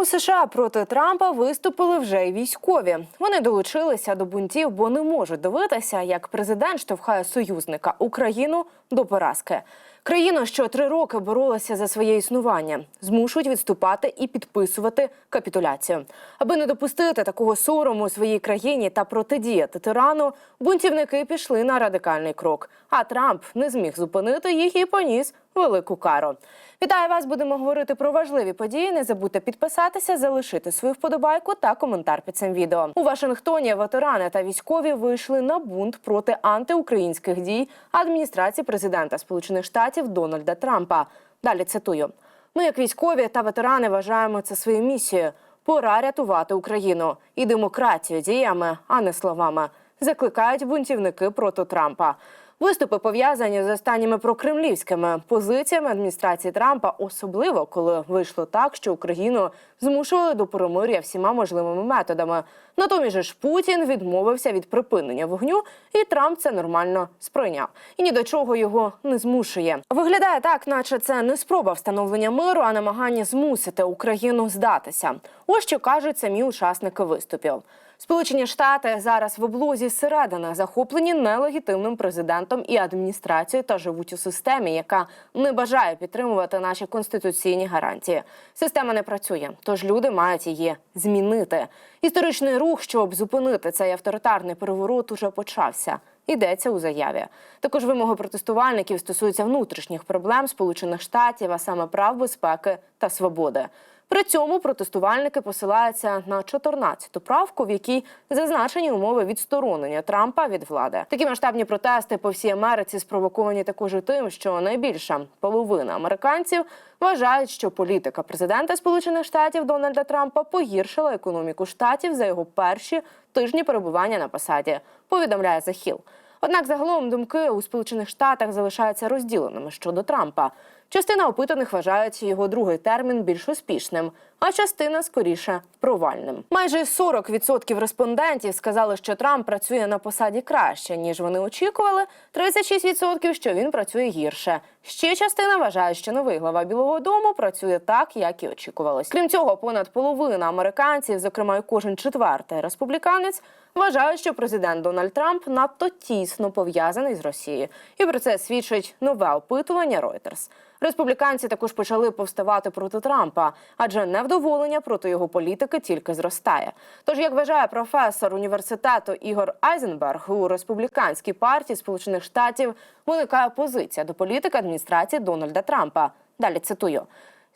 У США проти Трампа виступили вже й військові. Вони долучилися до бунтів, бо не можуть дивитися, як президент штовхає союзника Україну до поразки. Країну, що три роки боролася за своє існування, змушують відступати і підписувати капітуляцію. Аби не допустити такого сорому у своїй країні та протидіяти тирану, бунтівники пішли на радикальний крок. А Трамп не зміг зупинити їх і поніс велику кару. Вітаю вас! Будемо говорити про важливі події. Не забудьте підписатися, залишити свою вподобайку та коментар під цим відео. У Вашингтоні ветерани та військові вийшли на бунт проти антиукраїнських дій адміністрації президента Сполучених Штатів Дональда Трампа. Далі цитую: ми, як військові та ветерани, вважаємо це своєю місією. Пора рятувати Україну і демократію діями, а не словами. Закликають бунтівники проти Трампа. Виступи пов'язані з останніми прокремлівськими позиціями адміністрації Трампа, особливо коли вийшло так, що Україну змушували до перемир'я всіма можливими методами. Натомість ж Путін відмовився від припинення вогню, і Трамп це нормально сприйняв. І ні до чого його не змушує. Виглядає так, наче це не спроба встановлення миру, а намагання змусити Україну здатися. Ось що кажуть самі учасники виступів. Сполучені Штати зараз в облозі зсередини захоплені нелегітимним президентом і адміністрацією та живуть у системі, яка не бажає підтримувати наші конституційні гарантії. Система не працює, тож люди мають її змінити. Історичний рух, щоб зупинити цей авторитарний переворот, уже почався. Йдеться у заяві. Також вимоги протестувальників стосуються внутрішніх проблем Сполучених Штатів, а саме прав безпеки та свободи. При цьому протестувальники посилаються на 14-ту правку, в якій зазначені умови відсторонення Трампа від влади. Такі масштабні протести по всій Америці спровоковані також і тим, що найбільша половина американців вважають, що політика президента Сполучених Штатів Дональда Трампа погіршила економіку штатів за його перші тижні перебування на посаді. Повідомляє Hill. Однак загалом думки у Сполучених Штатах залишаються розділеними щодо Трампа. Частина опитаних вважають його другий термін більш успішним, а частина скоріше провальним. Майже 40% респондентів сказали, що Трамп працює на посаді краще ніж вони очікували. 36% – що він працює гірше. Ще частина вважає, що новий глава Білого Дому працює так, як і очікувалось. Крім цього, понад половина американців, зокрема й кожен четвертий республіканець, вважають, що президент Дональд Трамп надто тісно пов'язаний з Росією, і про це свідчить нове опитування Reuters. Республіканці також почали повставати проти Трампа, адже невдоволення проти його політики тільки зростає. Тож, як вважає професор університету Ігор Айзенберг, у республіканській партії Сполучених Штатів виникає позиція до політики адміністрації Дональда Трампа. Далі цитую.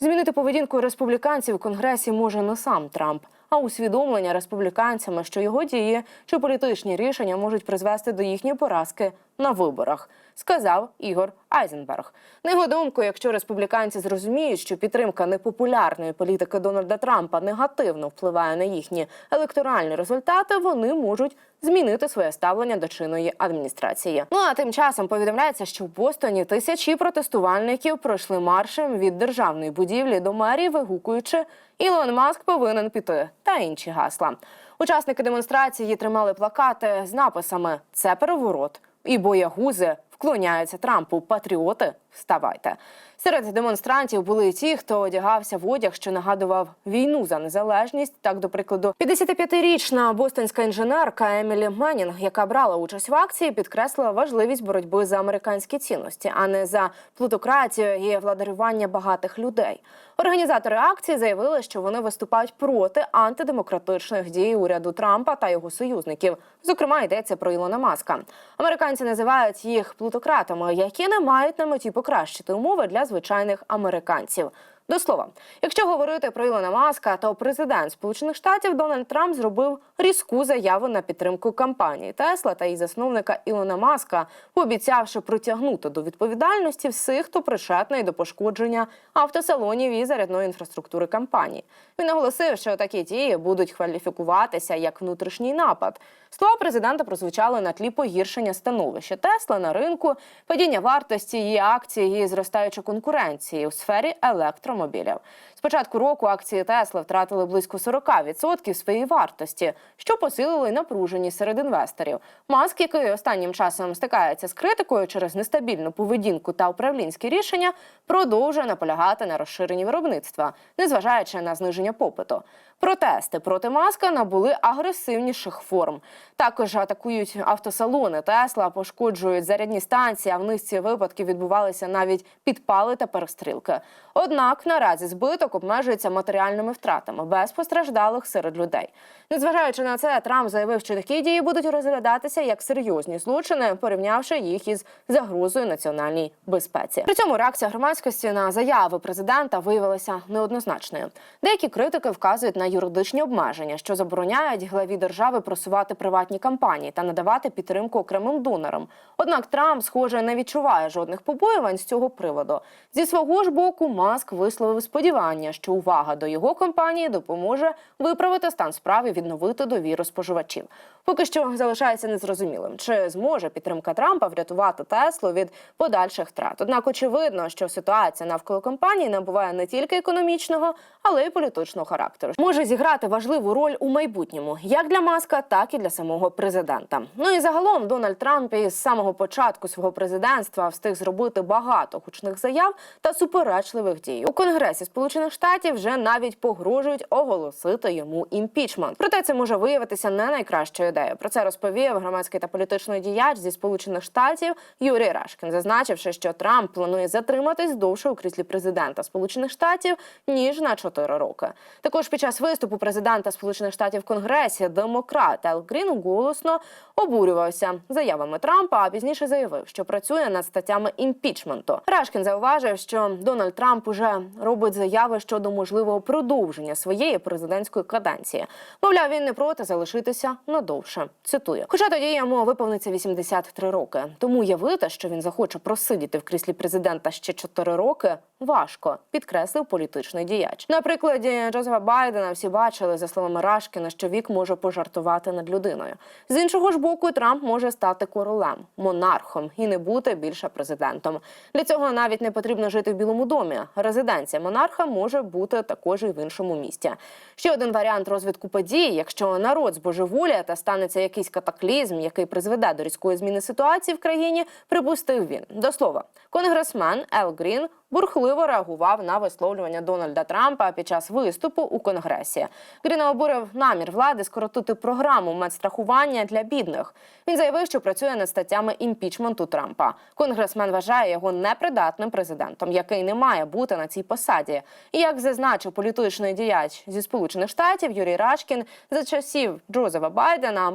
Змінити поведінку республіканців у конгресі може не сам Трамп, а усвідомлення республіканцями, що його дії чи політичні рішення можуть призвести до їхньої поразки на виборах, сказав Ігор Айзенберг. На його думку, якщо республіканці зрозуміють, що підтримка непопулярної політики Дональда Трампа негативно впливає на їхні електоральні результати, вони можуть змінити своє ставлення до чинної адміністрації. Ну а тим часом повідомляється, що в Бостоні тисячі протестувальників пройшли маршем від державної будівлі до мерії, вигукуючи Ілон Маск повинен піти та інші гасла. Учасники демонстрації тримали плакати з написами Це переворот і боягузи вклоняються Трампу. Патріоти, вставайте. Серед демонстрантів були ті, хто одягався в одяг, що нагадував війну за незалежність. Так, до прикладу, 55-річна бостонська інженерка Емілі Менінг, яка брала участь в акції, підкреслила важливість боротьби за американські цінності, а не за плутократію і владарювання багатих людей. Організатори акції заявили, що вони виступають проти антидемократичних дій уряду Трампа та його союзників. Зокрема, йдеться про Ілона Маска. Американці називають їх плутократами, які не мають на меті покращити умови для звичайних американців. До слова, якщо говорити про Ілона Маска, то президент Сполучених Штатів Дональд Трамп зробив різку заяву на підтримку кампанії Тесла та її засновника Ілона Маска, пообіцявши притягнути до відповідальності всіх, хто причетний до пошкодження автосалонів і зарядної інфраструктури компанії. Він наголосив, що такі дії будуть кваліфікуватися як внутрішній напад. Слова президента прозвучали на тлі погіршення становища Тесла на ринку, падіння вартості її акцій і зростаючої конкуренції у сфері електромобілів електромобілів. Початку року акції Тесла втратили близько 40% своєї вартості, що посилило й напруженість серед інвесторів. Маск, який останнім часом стикається з критикою через нестабільну поведінку та управлінські рішення, продовжує наполягати на розширенні виробництва, незважаючи на зниження попиту. Протести проти маска набули агресивніших форм. Також атакують автосалони Тесла, пошкоджують зарядні станції. А в низці випадків відбувалися навіть підпали та перестрілки. Однак наразі збиток обмежується матеріальними втратами без постраждалих серед людей. Незважаючи на це, Трамп заявив, що такі дії будуть розглядатися як серйозні злочини, порівнявши їх із загрозою національній безпеці. При цьому реакція громадськості на заяви президента виявилася неоднозначною. Деякі критики вказують на юридичні обмеження, що забороняють главі держави просувати приватні кампанії та надавати підтримку окремим донорам. Однак Трамп, схоже, не відчуває жодних побоювань з цього приводу. Зі свого ж боку, Маск висловив сподівання, що увага до його компанії допоможе виправити стан справи, відновити довіру споживачів. Поки що залишається незрозумілим, чи зможе підтримка Трампа врятувати Теслу від подальших втрат. Однак очевидно, що ситуація навколо компанії набуває не тільки економічного, але й політичного характеру. Може зіграти важливу роль у майбутньому, як для маска, так і для самого президента. Ну і загалом Дональд Трамп із самого початку свого президентства встиг зробити багато гучних заяв та суперечливих дій. У Конгресі Сполучених Штатів вже навіть погрожують оголосити йому імпічмент. Проте це може виявитися не найкращою ідеєю. Про це розповів громадський та політичний діяч зі Сполучених Штатів Юрій Рашкін, зазначивши, що Трамп планує затриматись довше у кріслі президента Сполучених Штатів ніж на 4 роки. Також під час виступу президента Сполучених Штатів в Конгресі демократ Ел Грін голосно обурювався заявами Трампа, а пізніше заявив, що працює над статтями імпічменту. Рашкін зауважив, що Дональд Трамп уже робить заяви щодо можливого продовження своєї президентської каденції. Мовляв, він не проти залишитися надовше. Цитую, хоча тоді йому виповниться 83 роки. Тому уявити, що він захоче просидіти в кріслі президента ще 4 роки, важко, підкреслив політичний діяч. На прикладі Джозефа Байдена всі бачили, за словами Рашкіна, що вік може пожартувати над людиною. З іншого ж боку, Трамп може стати королем, монархом і не бути більше президентом. Для цього навіть не потрібно жити в Білому домі. Резиденція монарха може бути також і в іншому місті. Ще один варіант розвитку подій, якщо народ збожеволіє та станеться якийсь катаклізм, який призведе до різкої зміни ситуації в країні, припустив він. До слова, конгресмен Ел Грін бурхливо реагував на висловлювання Дональда Трампа під час виступу у конгресі. Гріна обурив намір влади скоротити програму медстрахування для бідних. Він заявив, що працює над статтями імпічменту Трампа. Конгресмен вважає його непридатним президентом, який не має бути на цій посаді. І як зазначив політичний діяч зі сполучених штатів Юрій Рашкін, за часів Джозефа Байдена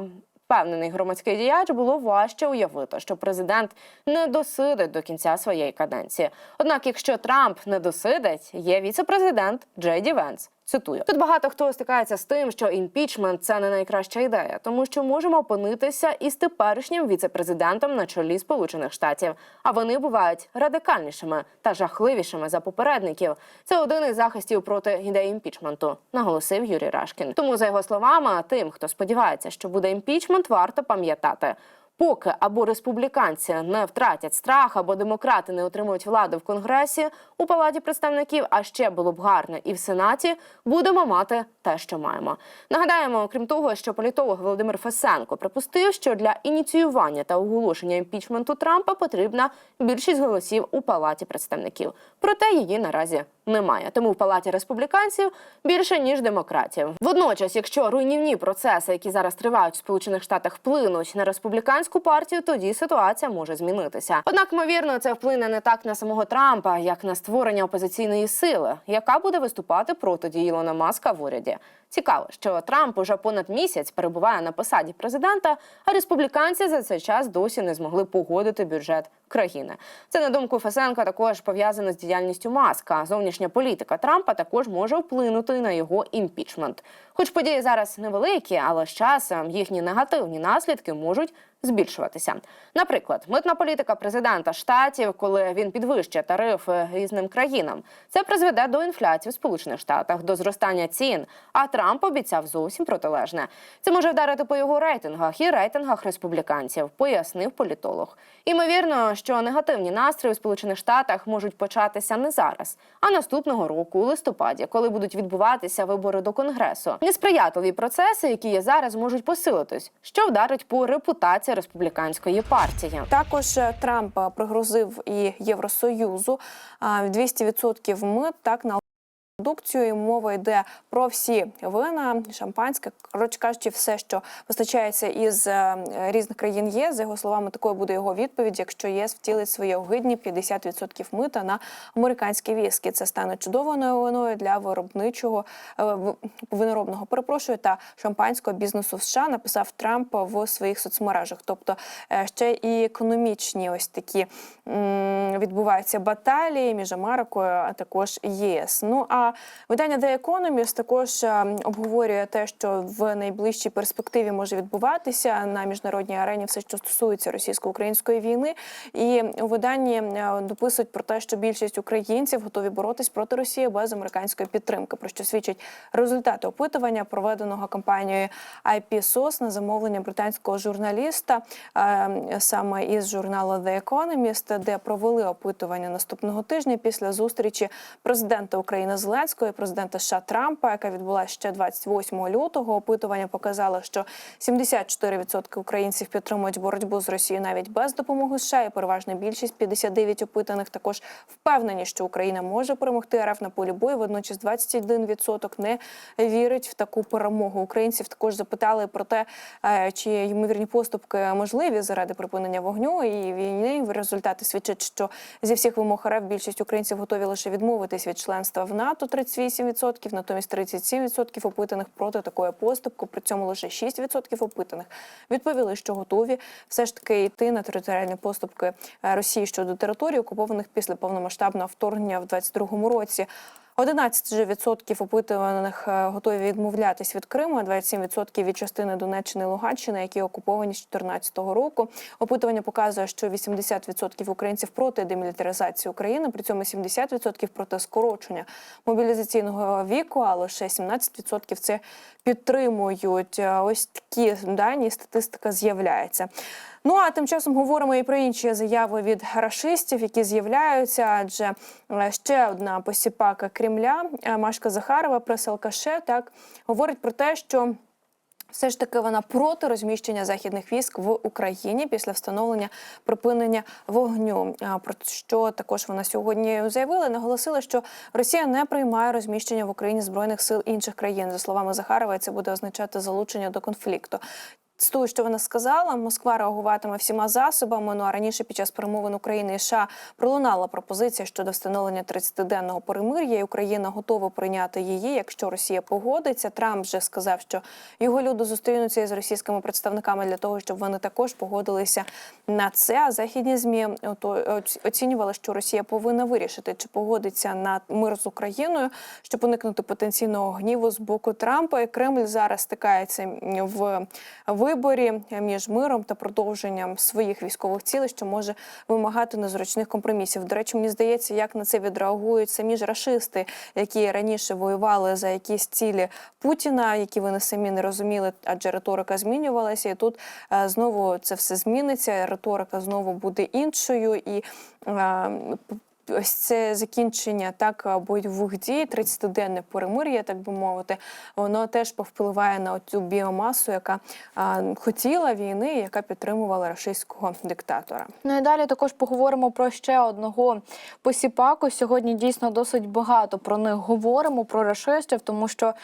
впевнений громадський діяч було важче уявити, що президент не досидить до кінця своєї каденції. Однак, якщо Трамп не досидить, є віце-президент Джей Ді Венс. Цитую тут багато хто стикається з тим, що імпічмент це не найкраща ідея, тому що можемо опинитися із теперішнім віце-президентом на чолі Сполучених Штатів. А вони бувають радикальнішими та жахливішими за попередників. Це один із захистів проти ідеї імпічменту, наголосив Юрій Рашкін. Тому, за його словами, тим, хто сподівається, що буде імпічмент, варто пам'ятати. Поки або республіканці не втратять страх, або демократи не отримують владу в конгресі у палаті представників, а ще було б гарно і в сенаті, будемо мати те, що маємо. Нагадаємо, крім того, що політолог Володимир Фесенко припустив, що для ініціювання та оголошення імпічменту Трампа потрібна більшість голосів у палаті представників. Проте її наразі немає. Тому в палаті республіканців більше ніж демократів. Водночас, якщо руйнівні процеси, які зараз тривають в Сполучених Штатах, вплинуть на республіканську партію, тоді ситуація може змінитися. Однак, ймовірно, це вплине не так на самого Трампа, як на створення опозиційної сили, яка буде виступати проти дії Ілона Маска в уряді. Цікаво, що Трамп уже понад місяць перебуває на посаді президента, а республіканці за цей час досі не змогли погодити бюджет країни. Це на думку Фесенка також пов'язано з діяльністю Маска. Зовнішня політика Трампа також може вплинути на його імпічмент. Хоч події зараз невеликі, але з часом їхні негативні наслідки можуть збільшуватися. Наприклад, митна політика президента штатів, коли він підвищує тарифи різним країнам, це призведе до інфляції в Сполучених Штатах, до зростання цін. А Трамп обіцяв зовсім протилежне. Це може вдарити по його рейтингах і рейтингах республіканців, пояснив політолог. Імовірно, що негативні настрої у Сполучених Штатах можуть початися не зараз, а наступного року, у листопаді, коли будуть відбуватися вибори до конгресу. Несприятливі процеси, які є зараз, можуть посилитись, що вдарить по репутації республіканської партії. Також е, Трамп е, пригрозив і Євросоюзу а, 200% мит так на продукцію. Мова йде про всі вина, шампанське, коротше кажучи, все, що постачається із е, різних країн ЄС. За його словами, такою буде його відповідь, якщо ЄС втілить свої огидні 50% мита на американські віскі. Це стане чудовою новиною для виробничого е, виноробного перепрошую та шампанського бізнесу в США. Написав Трамп в своїх соцмережах. Тобто е, ще і економічні ось такі відбуваються баталії між Америкою, а також ЄС. Ну а видання The Economist також е, обговорює те, що в найближчій перспективі може відбуватися на міжнародній арені, все, що стосується російсько-української війни. І у виданні е, дописують про те, що більшість українців готові боротись проти Росії без американської підтримки, про що свідчать результати опитування, проведеного кампанією IPSOS на замовлення британського журналіста е, саме із журналу The Economist, де провели опитування наступного тижня після зустрічі президента України Зеленського і президента США Трампа, яка відбулася ще 28 лютого. Опитування показало, що 74% українців підтримують боротьбу з Росією навіть без допомоги США. І переважна більшість 59 опитаних також впевнені, що Україна може перемогти РФ на полі бою. Водночас 21% не вірить в таку перемогу. Українців також запитали про те, е, чи ймовірні поступки можливі заради припинення вогню і війни. Результати свідчать, що зі всіх вимог РФ більшість українців готові лише відмовитись від членства в НАТО 38%, натомість 37% опитаних проти такої поступки. При цьому лише 6% опитаних відповіли, що готові все ж таки йти на територіальні поступки е, Росії щодо територій, окупованих після повномасштабного вторгнення в 2022 році. 11 же відсотків опитуваних е, готові відмовлятись від Криму, а 27% від частини Донеччини і Луганщини, які окуповані з 2014 року. Опитування показує, що 80% українців проти демілітаризації України, при цьому 70% проти скорочення мобілізаційного віку, а лише 17% це підтримують. Е, Ось такі дані статистика з'являється. Ну а тим часом говоримо і про інші заяви від рашистів, які з'являються. Адже е, ще одна посіпака Кремля е, Машка Захарова прес-алкаше так говорить про те, що. Все ж таки вона проти розміщення західних військ в Україні після встановлення припинення вогню. Про що також вона сьогодні заявила, наголосила, що Росія не приймає розміщення в Україні збройних сил інших країн. За словами Захарової, це буде означати залучення до конфлікту. З того, що вона сказала, Москва реагуватиме всіма засобами. Ну а раніше під час перемовин України і США пролунала пропозиція щодо встановлення 30-денного перемир'я. і Україна готова прийняти її, якщо Росія погодиться. Трамп вже сказав, що його люди зустрінуться із російськими представниками для того, щоб вони також погодилися на це. А західні змі оцінювали, що Росія повинна вирішити, чи погодиться на мир з Україною, щоб уникнути потенційного гніву з боку Трампа. І Кремль зараз стикається в виборі між миром та продовженням своїх військових цілей, що може вимагати незручних компромісів. До речі, мені здається, як на це відреагують самі ж рашисти, які раніше воювали за якісь цілі Путіна, які вони самі не розуміли, адже риторика змінювалася. І тут е, знову це все зміниться. Риторика знову буде іншою і. Ось це закінчення так бойових дій, 30-денне перемир'я, так би мовити, воно теж повпливає на цю біомасу, яка хотіла війни, яка підтримувала рашистського диктатора. Ну і далі також поговоримо про ще одного посіпаку. Сьогодні дійсно досить багато про них говоримо, про рашистів, тому що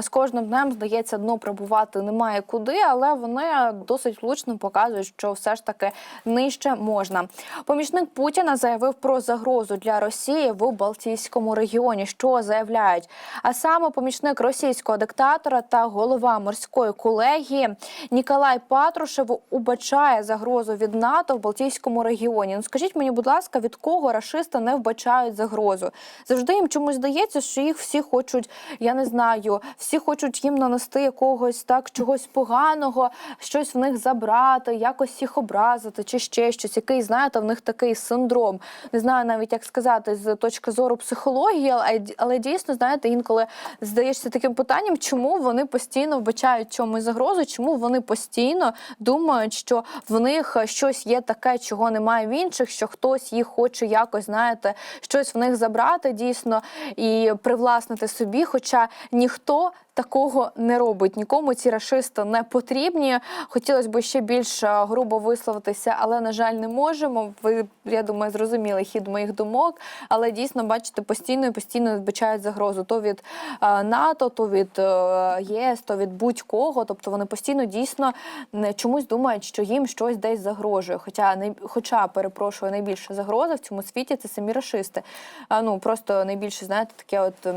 з кожним днем здається, дно прибувати немає куди, але вони досить влучно показують, що все ж таки нижче можна. Помічник Путіна заявив про загрозу загрозу для Росії в Балтійському регіоні. Що заявляють? А саме помічник російського диктатора та голова морської колегії Ніколай Патрушев убачає загрозу від НАТО в Балтійському регіоні. Ну скажіть мені, будь ласка, від кого рашисти не вбачають загрозу? Завжди їм чомусь здається, що їх всі хочуть, я не знаю, всі хочуть їм нанести якогось так чогось поганого, щось в них забрати, якось їх образити, чи ще щось. Який знаєте, в них такий синдром. Не знаю навіть як сказати з точки зору психології, але дійсно знаєте, інколи здаєшся таким питанням, чому вони постійно вбачають чомусь загрозу, чому вони постійно думають, що в них щось є таке, чого немає в інших, що хтось їх хоче якось, знаєте, щось в них забрати дійсно і привласнити собі, хоча ніхто. Такого не робить нікому ці рашисти не потрібні. Хотілося б ще більш е, грубо висловитися, але на жаль, не можемо. Ви я думаю, зрозуміли хід моїх думок. Але дійсно бачите, постійно і постійно вбачають загрозу то від е, НАТО, то від е, єС, то від будь-кого. Тобто вони постійно дійсно не- чомусь думають, що їм щось десь загрожує. Хоча най, хоча перепрошую, найбільша загроза в цьому світі це самі рашисти. А, ну просто найбільше знаєте, таке от.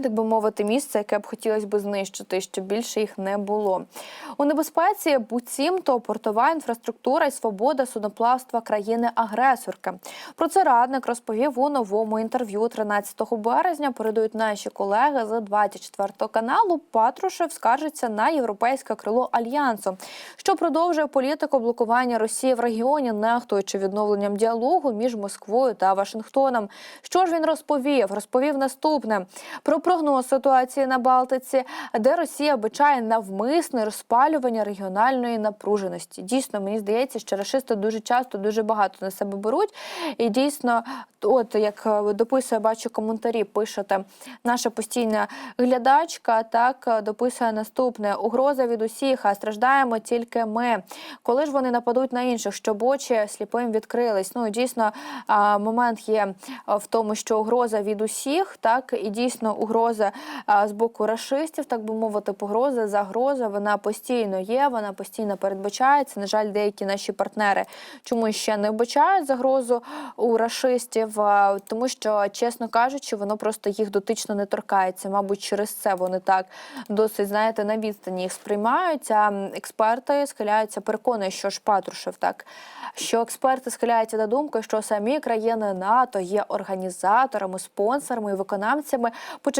Так би мовити, місце, яке б хотілося б знищити, щоб більше їх не було. У небезпеці буцімто портова інфраструктура і свобода судноплавства країни-агресорки. Про це радник розповів у новому інтерв'ю 13 березня. Передають наші колеги з 24 каналу. Патрушев скаржиться на європейське крило альянсу, що продовжує політику блокування Росії в регіоні, нехтуючи відновленням діалогу між Москвою та Вашингтоном. Що ж він розповів? Розповів наступне про прогноз ситуації на Балтиці, де Росія обичає навмисне розпалювання регіональної напруженості. Дійсно, мені здається, що рашисти дуже часто дуже багато на себе беруть. І дійсно, от як е, дописує, бачу коментарі, пишете наша постійна глядачка. Так е, дописує наступне: угроза від усіх, а страждаємо тільки ми. Коли ж вони нападуть на інших, щоб очі сліпим відкрились. Ну дійсно момент є в тому, що угроза від усіх, так і дійсно угроза а, з боку рашистів, так би мовити, погроза, загроза. Вона постійно є, вона постійно передбачається. На жаль, деякі наші партнери чомусь ще не вбачають загрозу у рашистів, а, тому що, чесно кажучи, воно просто їх дотично не торкається. Мабуть, через це вони так досить знаєте на відстані їх сприймають. А м, експерти схиляються, переконує, що ж Патрушев так, що експерти схиляються до думки, що самі країни НАТО є організаторами, спонсорами і виконавцями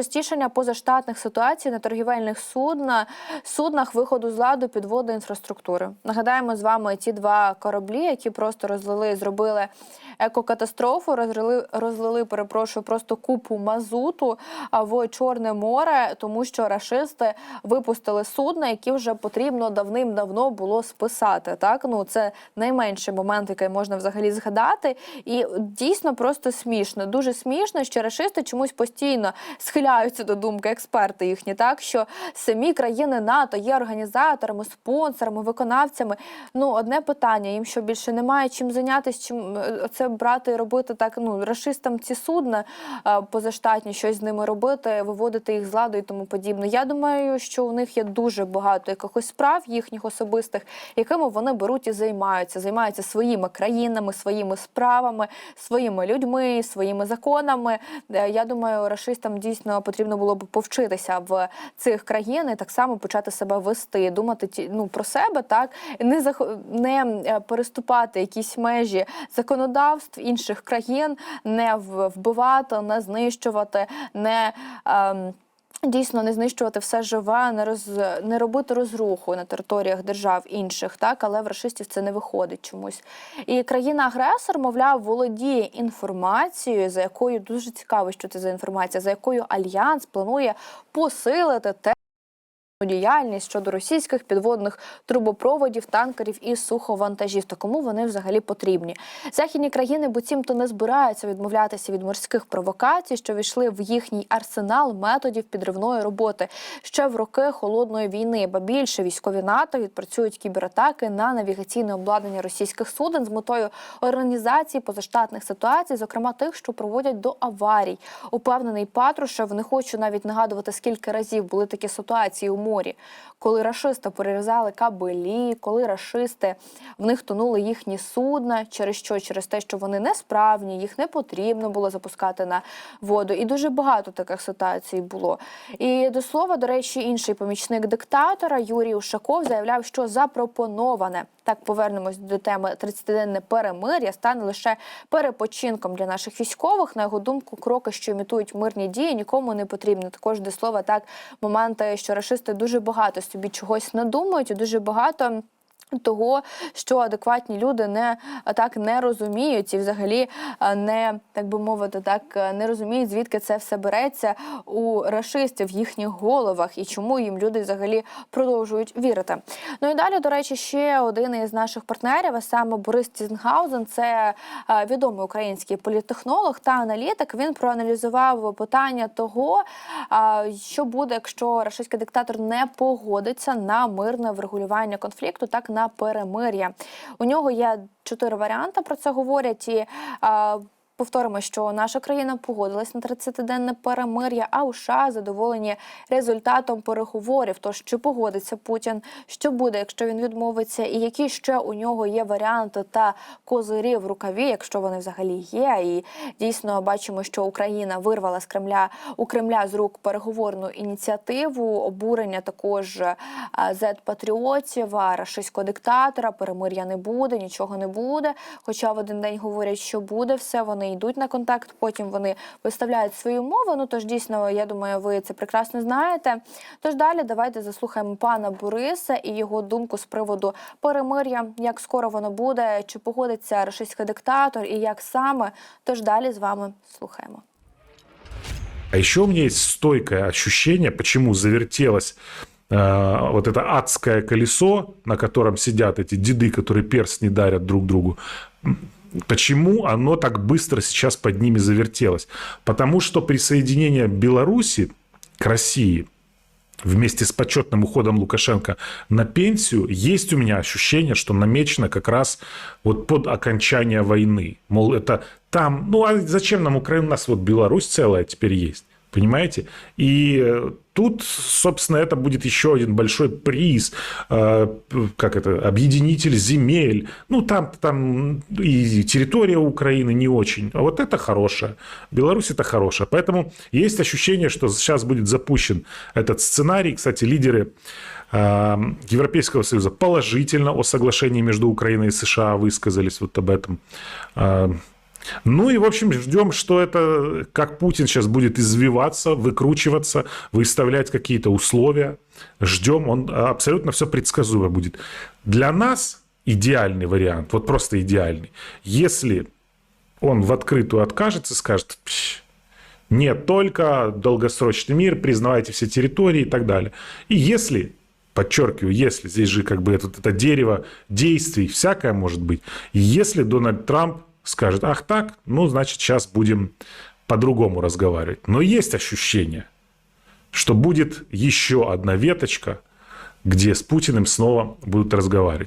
почастішення позаштатних ситуацій на торгівельних судна, суднах виходу з ладу підводу інфраструктури. Нагадаємо з вами ті два кораблі, які просто розлили, зробили екокатастрофу, розлили, розлили, перепрошую, просто купу мазуту в Чорне море, тому що рашисти випустили судна, які вже потрібно давним-давно було списати. Так, ну це найменший момент, який можна взагалі згадати. І дійсно просто смішно, дуже смішно, що рашисти чомусь постійно схиляються до думки експерти їхні, так що самі країни НАТО є організаторами, спонсорами, виконавцями. Ну, одне питання: їм що більше немає чим зайнятися, чим е, це брати і робити так. Ну рашистам ці судна е, позаштатні, щось з ними робити, виводити їх з ладу і тому подібне. Я думаю, що у них є дуже багато якихось справ їхніх особистих, якими вони беруть і займаються. Займаються своїми країнами, своїми справами, своїми людьми, своїми законами. Е, Я думаю, рашистам дійсно потрібно було б повчитися в цих країн і так само почати себе вести, думати ну про себе, так не зах- не е, переступати якісь межі законодавств інших країн, не вбивати, не знищувати, не. ем, Дійсно, не знищувати все живе, не роз не робити розруху на територіях держав інших, так але в рашистів це не виходить чомусь. І країна-агресор, мовляв, володіє інформацією, за якою дуже цікаво, що це за інформація, за якою альянс планує посилити те. Діяльність щодо російських підводних трубопроводів, танкерів і суховантажів. То кому вони взагалі потрібні? Західні країни буцімто не збираються відмовлятися від морських провокацій, що війшли в їхній арсенал методів підривної роботи ще в роки холодної війни. Ба більше військові НАТО відпрацюють кібератаки на навігаційне обладнання російських суден з метою організації позаштатних ситуацій, зокрема тих, що проводять до аварій. Упевнений Патрушев, не хочу навіть нагадувати, скільки разів були такі ситуації у морі, коли рашисти перерізали кабелі, коли рашисти в них тонули їхні судна, через що? Через те, що вони несправні, їх не потрібно було запускати на воду. І дуже багато таких ситуацій було. І до слова, до речі, інший помічник диктатора Юрій Ушаков заявляв, що запропоноване так повернемось до теми 30-денне перемир'я стане лише перепочинком для наших військових. На його думку, кроки, що імітують мирні дії, нікому не потрібно. Також до слова, так моменти, що рашисти дуже багато собі чогось надумують, дуже багато. Того, що адекватні люди не так не розуміють і взагалі е, не так би мовити, так е, не розуміють, звідки це все береться у рашистів в їхніх головах і чому їм люди взагалі продовжують вірити. Ну і далі, до речі, ще один із наших партнерів, а саме Борис Тізенгаузен, це е, відомий український політтехнолог та аналітик. Він проаналізував питання того, що буде, якщо рашистський диктатор не погодиться на мирне врегулювання конфлікту, так на перемир'я. У нього є чотири варіанти про це говорять і. Е, Повторимо, що наша країна погодилась на 30-денне перемир'я, а у США задоволені результатом переговорів. Тож чи погодиться Путін, що буде, якщо він відмовиться, і які ще у нього є варіанти та козирі в рукаві, якщо вони взагалі є. І дійсно бачимо, що Україна вирвала з Кремля у Кремля з рук переговорну ініціативу, обурення також зет-патріотів, рашистського диктатора. Перемир'я не буде, нічого не буде. Хоча в один день говорять, що буде все. Вони йдуть на контакт, потім вони виставляють свої умови. Ну тож дійсно, я думаю, ви це прекрасно знаєте. Тож далі давайте заслухаємо пана Бориса і його думку з приводу перемир'я, як скоро воно буде, чи погодиться рашистський диктатор, і як саме. Тож далі з вами слухаємо. А еще у меня есть стойкое ощущение, почему завертелось э, вот это адское колесо, на котором сидят эти деды, которые перст не дарят друг другу. Почему оно так быстро сейчас под ними завертелось? Потому что присоединение Беларуси к России вместе с почетным уходом Лукашенко на пенсию, есть у меня ощущение, что намечено как раз вот под окончание войны. Мол, это там, ну а зачем нам Украина? У нас вот Беларусь целая теперь есть. Понимаете? И э, тут, собственно, это будет еще один большой приз, э, как это, объединитель земель. Ну, там, там и территория Украины не очень. А вот это хорошее. Беларусь это хорошее. Поэтому есть ощущение, что сейчас будет запущен этот сценарий. Кстати, лидеры э, Европейского Союза положительно о соглашении между Украиной и США высказались вот об этом. Ну и, в общем, ждем, что это, как Путин сейчас будет извиваться, выкручиваться, выставлять какие-то условия. Ждем, он абсолютно все предсказуемо будет. Для нас идеальный вариант, вот просто идеальный. Если он в открытую откажется, скажет, «Пш, нет, только долгосрочный мир, признавайте все территории и так далее. И если подчеркиваю, если здесь же как бы это, это дерево действий, всякое может быть. Если Дональд Трамп скажет, ах так, ну, значит, сейчас будем по-другому разговаривать. Но есть ощущение, что будет еще одна веточка, где с Путиным снова будут разговаривать.